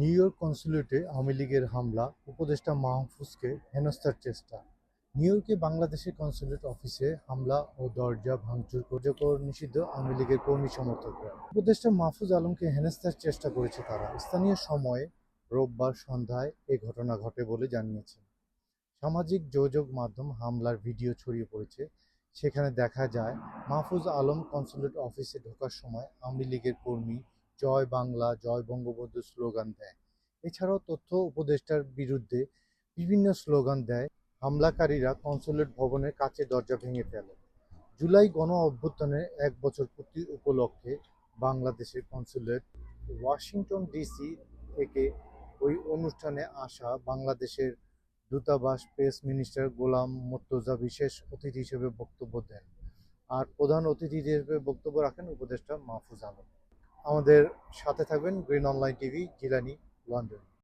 New York কনসুলেটে Awami লীগের হামলা, উপদেষ্টা মাহফুজকে হেনস্থার চেষ্টা। নিউ ইয়র্কে বাংলাদেশের কনসুলেট অফিসে হামলা ও দরজা ভাঙচুর কার্যকর নিষিদ্ধ আওয়ামী লীগের কর্মী সমর্থকরা। উপদেষ্টা মাহফুজ আলমকে হেনস্থার চেষ্টা করেছে তারা। স্থানীয় সময়ে রোববার সন্ধ্যায় এ ঘটনা ঘটে বলে জানিয়েছে সামাজিক যোগাযোগ মাধ্যম হামলার ভিডিও ছড়িয়ে পড়েছে। সেখানে দেখা যায়, মাহফুজ আলম কনসুলেট অফিসে ঢোকার সময় আওয়ামী লীগের কর্মী জয় বাংলা, জয় বঙ্গবন্ধু স্লোগান দেয়। এছাড়াও তথ্য উপদেষ্টার বিরুদ্ধে বিভিন্ন স্লোগান দেয়। হামলাকারীরা কনসুলেট ভবনের কাছে দরজা ভেঙে ফেলে। জুলাই গণ অভ্যুত্থানের এক বছর পূর্তি উপলক্ষে বাংলাদেশের কনসুলেট ওয়াশিংটন ডিসি থেকে ওই অনুষ্ঠানে আসা বাংলাদেশের দূতাবাস প্রেস মিনিস্টার গোলাম মোর্তজা বিশেষ অতিথি হিসেবে বক্তব্য দেন। আর প্রধান অতিথি হিসেবে বক্তব্য রাখেন উপদেষ্টা মাহফুজ আলম। আমাদের সাথে থাকবেন green online TV Jilani London.